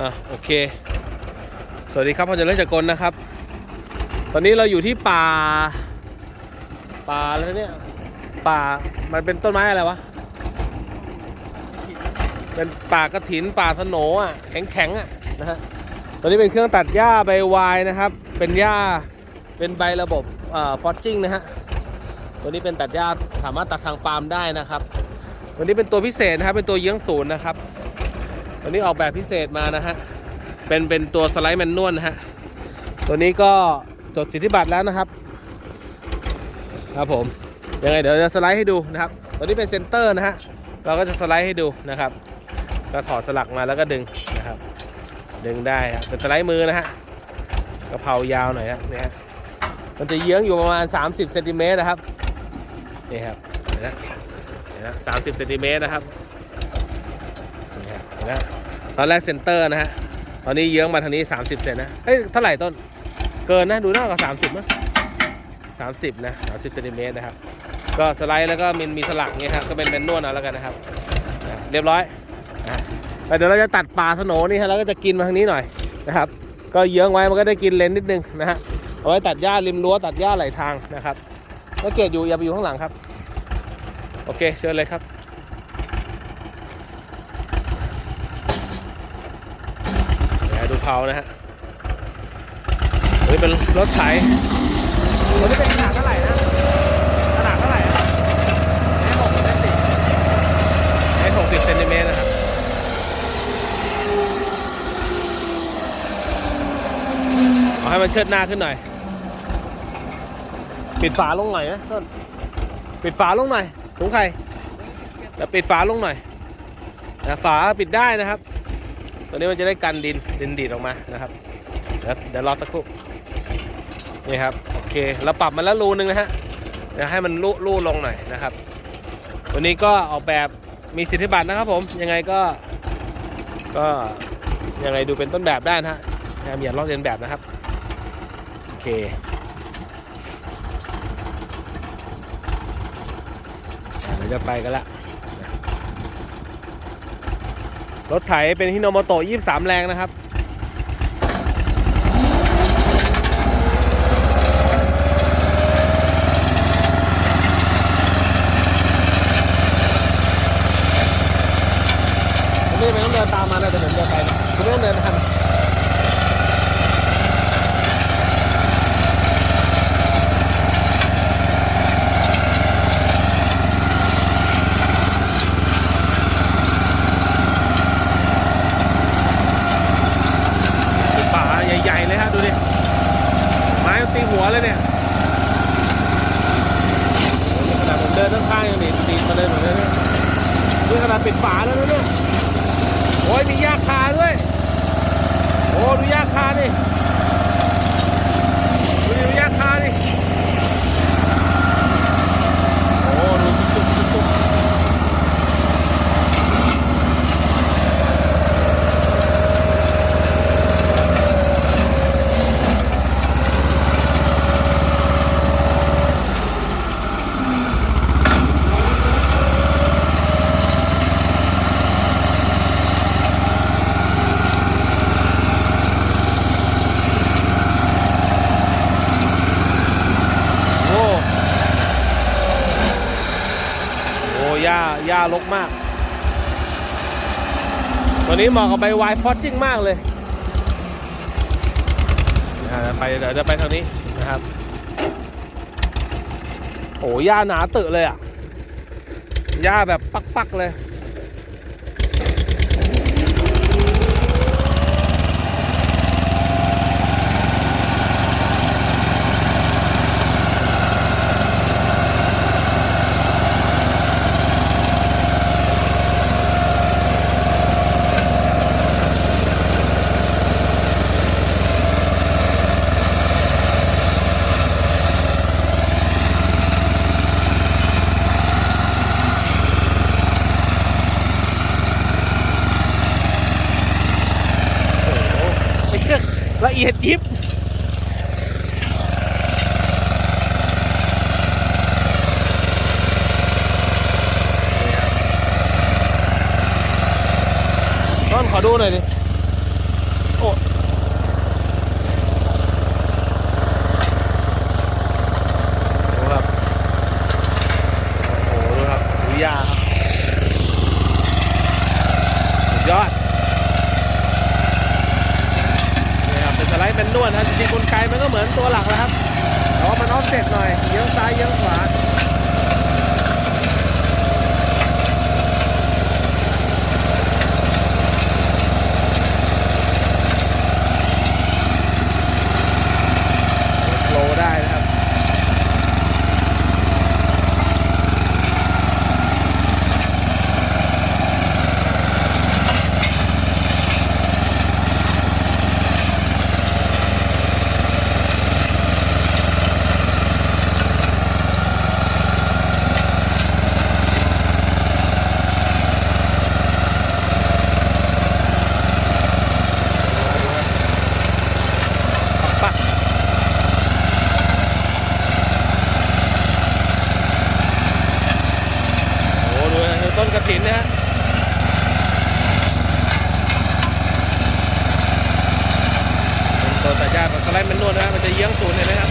อะโอเค สวัสดีครับพ่อเจริญจากกลนะครับ ตอนนี้เราอยู่ที่ป่า ป่าอะไรเนี่ย ป่า มันเป็นต้นไม้อะไรวะ เป็นป่ากระถินป่าสโนอะ แข็งๆอะนะฮะตัวนี้เป็นเครื่องตัดหญ้าใบวายนะครับ เป็นหญ้า เป็นใบระบบอ่อฟอสจิ้งนะฮะ ตัวนี้เป็นตัดหญ้าสามารถตัดทางปาล์มได้นะครับ ตัวนี้เป็นตัวพิเศษนะครับ เป็นตัวเยื้องศูนย์นะครับ ตัวนี้ออกแบบพิเศษมานะฮะ เป็นเป็นตัวสไลด์แมนนวลนะฮะ ตัวนี้ก็จดสิทธิบัตรแล้วนะครับ ครับผม ยังไงเดี๋ยวจะสไลด์ให้ดูนะครับ ตัวนี้เป็นเซนเตอร์นะฮะ เราก็จะสไลด์ให้ดูนะครับ ก็ถอดสลักมาแล้วก็ดึงนะครับ ดึงได้ครับเป็นสไลด์มือนะฮะกระเพรายาวหน่อยนะเนี่ยมันจะเยื้องอยู่ประมาณ 30เซนติเมตรนะครับ นี่ครับเห็นไหมเห็นไหมสามสิบเซนติเมตรนะครับ นี่ครับเห็นไหมตอนแรกเซนเตอร์นะฮะ ตอนนี้เยื้องมาทางนี้ 30 เซนนะ เฮ้ย เท่าไหร่ต้น เกินนะ ดูหน้าก็30มั้ง30นะ30เซนติเมตรนะครับ ก็สไลด์แล้วก็มีมีสลักเงี้ยครับ ก็เป็นแมนนวลเอาแล้วกันนะครับ เรียบร้อยแล้วเดี๋ยวเราจะตัดป่าสโนนี่ฮะ แล้วก็จะกินมาทางนี้หน่อยนะครับ ก็เยื้องไว้มันก็ได้กินเลนนิดนึงนะฮะ เอาไว้ตัดหญ้าริมรั้วตัดหญ้าไหลทางนะครับถ้าเกตอยู่อย่าไปอยู่ข้างหลังครับ โอเค เชิญเลยครับ เดี๋ยวดูเผานะฮะเฮ้ยเป็นรถไถรถที่เป็นขนาดเท่าไหร่นะขนาดเท่าไหร่นะไอ้หกเซนติไอ้หกสิบเซนติเมตรนะครับเอาให้มันเชิดหน้าขึ้นหน่อย ปิดฝาลงหน่อยนะต้นปิดฝาลงหน่อยถุงไข่แต่ปิดฝาลงหน่อยนะฝาปิดได้นะครับ ตัวนี้มันจะได้กันดินดินดีดออกมานะครับเดี๋ยวเดี๋ยวรอสักครู่นี่ครับโอเคเราปรับมาแล้วรูนึงนะฮะเดี๋ยวให้มันรูรูลงหน่อยนะครับ ตัวนี้ก็ออกแบบมีสิทธิบัตรนะครับผมยังไงก็ก็ยังไงดูเป็นต้นแบบได้นะฮะพยายามอย่าลอกเลียนแบบนะครับโอเคเดี๋ยวจะไปกันละ รถไถเป็นฮิโนโมโตะ23 แรงนะครับผมไม่ต้องเดินตามมานะแต่ผมเดินไปนะคุณไม่ต้องเดินทันป่าใหญ่ ๆ เลยฮะ ดูดิ ไม้มันตีหัวเลยเนี่ยโอ้โหนี่ขนาดผมเดินข้างๆยังดีตีมาเลยเหมือนกันเนี่ยนี่ขนาด ปิดฝาแล้วนะเนี่ยโอ้ยมียาคาด้วย โอ้ดูยาคาดิดูดิดูหญ้าคาดิ โอ้ดูจุกจุกจุกโอ้โอ้หญ้ารกมาก ตัวนี้เหมาะกับใบวายฟอสจิ้งมากเลยเดี๋ยวไปเดี๋ยวจะไปทางนี้นะครับโอ้หญ้าหนาตึเลยอะหญ้าแบบปักๆเลย โอ้โหไอ้เหี้ยละ เอียดยิบต้นขอดูหน่อยดิ ยอดนี่ครับเป็นสไลด์เป็นนวดนะจริงๆกลไกมันก็เหมือนตัวหลักแล้วครับ เสร็จหน่อยเลี้ยวซ้ายเลี้ยวขวา โลได้นะครับ ปัก โอ้โหดูนะดู ต้นกระถินนะฮะเป็นตัวตัดหญ้าแบบสไล่มันนวดนะฮะมันจะเยื้องศูนย์เลยนะครับ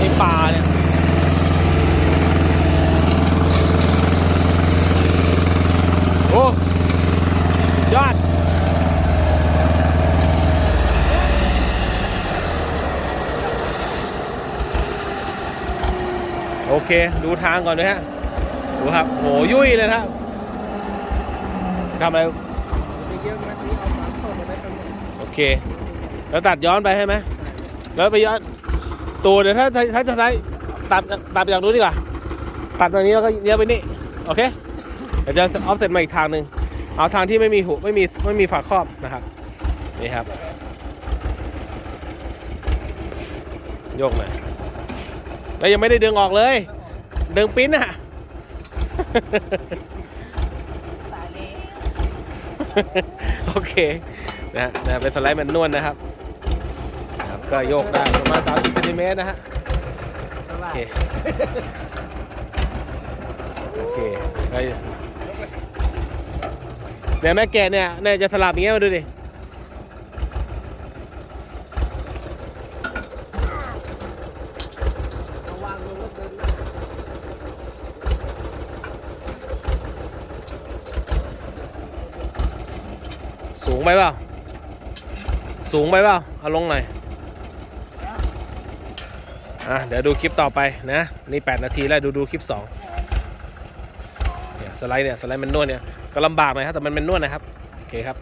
นี่ป่าเนี่ย โอ้ ยอด โอ เค ดูทางก่อนนะฮะ ดูครับโหยุ่ยเลยนะครับทำอะไรโอเค แล้วตัดย้อนไปใช่ไหมแล้วไปย้อนตัวเดี๋ยวถ้าถ้าจะใช้ตัดตัดไปจากนู้นดีกว่าตัดตรงนี้แล้วก็เลี้ยวไปนี่โอเคเดี๋ยวจะออฟเซตมาอีกทางหนึ่งเอาทางที่ไม่มีหูไม่มีไม่มีฝาครอบนะครับนี่ครับโยกหน่อยแล้วยังไม่ได้ดึงออกเลย ดึงปิ้นอะโอเคนะฮะนะเป็นสไลด์แมนนวลนะครับนะครับ ก็โยกได้ประมาณ 30เซนติเมตรนะฮะโอเคโอเคก็เนี่ยแม่แกะเนี่ยเนี่ยจะสลับอย่างเงี้ยมาดูดิ งไปเปล่า สูงไปเปล่า เอาลงหน่อย อะ เดี๋ยวดูคลิปต่อไปนะ นี่ 8 นาทีแล้วดูดูคลิป2เนี่ยสไลด์เนี่ย สไลด์มันนวดเนี่ย ก็ลำบากหน่อยครับ แต่มันแมันนวดนะครับ โอเคครับ